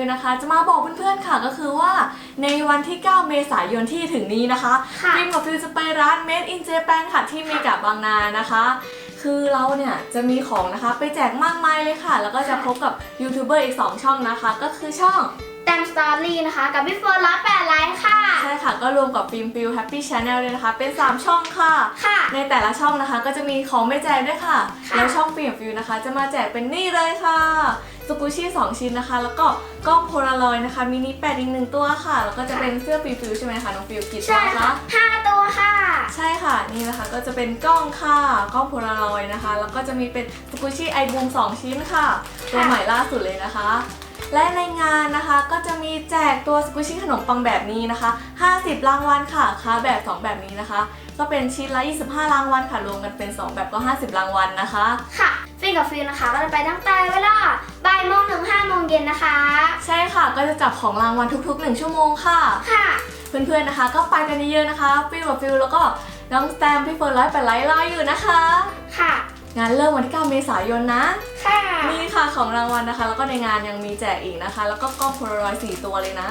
ฟิลนะคะ จะมาบอกเพื่อนๆค่ะก็คือว่าในวันที่ 9 เมษายนที่ถึงนี้นะคะค่ะฟิล์มกับฟิลจะไปร้าน Made in Japan ค่ะที่เมกาบางนานะคะ คือเราเนี่ยจะมีของนะคะไปแจกมากมายเลยค่ะ แล้วก็จะพบกับยูทูบเบอร์อีก 2 ช่องนะคะ ก็คือช่องแต มสตอรี่นะคะ กับพี่เฟิร์นร้อยแปดไลค์ค่ะ ใช่ค่ะ ก็รวมกับฟิล์มฟิลแฮปปี้ชาแนลเลยนะคะ เป็น 3 ช่องค่ะ ค่ะ ในแต่ละช่องนะคะก็จะมีของไม่แจกด้วยค่ะ ค่ะ แล้วช่องฟิล์มฟิลนะคะ จะมาแจกเป็นนี่เลยค่ะสกูชี่2ชิ้นนะคะ แล้วก็กล้องโพลารอยด์นะคะมินิแปดอีกหนึ่งตัวค่ะ แล้วก็จะเป็นเสื้อฟิลฟิลใช่ไหมคะน้องฟิลกี่ตัวใช่คะค่ะห้าตัวค่ะ ใช่ค่ะนี่นะคะก็จะเป็นกล้องค่ะกล้องโพลารอยด์นะคะ แล้วก็จะมีเป็นสกูชี่ไอบูม2ชิ้นค่ะ ตัวใหม่ล่าสุดเลยนะคะ และในงานนะคะก็จะมีแจกตัวสกูชี่ขนมปังแบบนี้นะคะ 50 รางวัลค่ะค้าแบบ 2 แบบนี้นะคะ ก็เป็นชิ้นละ 25 รางวัลค่ะรวมกันเป็น 2 แบบก็ 50 รางวัลนะคะ ค่ะฟิล์มกับฟิลนะคะก็จะไปตั้งแต่เวลาบ่ายโมงถึงห้าโมงเย็นนะคะ ใช่ค่ะก็จะจับของรางวัลทุกๆ 1 ชั่วโมงค่ะ ค่ะ เพื่อนๆนะคะ ก็ไปกันเยอะๆนะคะฟิลกับฟิลแล้วก็น้องสแตมพี่เฟิร์นร้อยแปดไลท์รออยู่นะคะ ค่ะ งานเริ่มวันที่ 9 เมษายนนะ ค่ะ นี่ค่ะของรางวัลนะคะ แล้วก็ในงานยังมีแจกอีกนะคะ แล้วก็กล้องโพลารอยด์4ตัวเลยนะ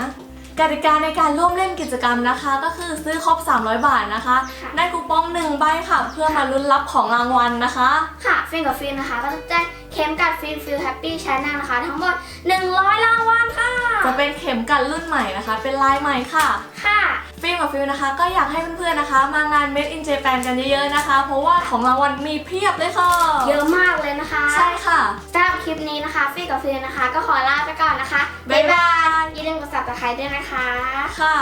กติกาในการร่วมเล่นกิจกรรมนะคะ ก็คือซื้อครบ 300 บาทนะคะค่ะได้คูปอง1ใบค่ะ เพื่อมาลุ้นรับของรางวัลนะคะ ค่ะฟิล์มกับฟิลนะคะ ก็จะแจ้งเข็มกัดฟิลฟิลแฮปปี้ชาแนลนะคะ ทั้งหมด 100 รางวัลค่ะ จะเป็นเข็มกัดรุ่นใหม่นะคะ เป็นลายใหม่ค่ะ ค่ะฟิล์มกับฟิลนะคะ ก็อยากให้เพื่อนๆนะคะ มางาน Made in Japan กันเยอะๆนะคะ เพราะว่าของรางวัลมีเพียบเลยค่ะ เยอะมากเลยนะคะ ใช่ค่ะสำหรับค ลิปนี้นะคะฟิล์มกับฟิลนะคะ ก็ขอลาไปก่อนนะคะ บ๊ายบาย อย่าลืมกด subscribe ด้วยนะคะ ค่ะ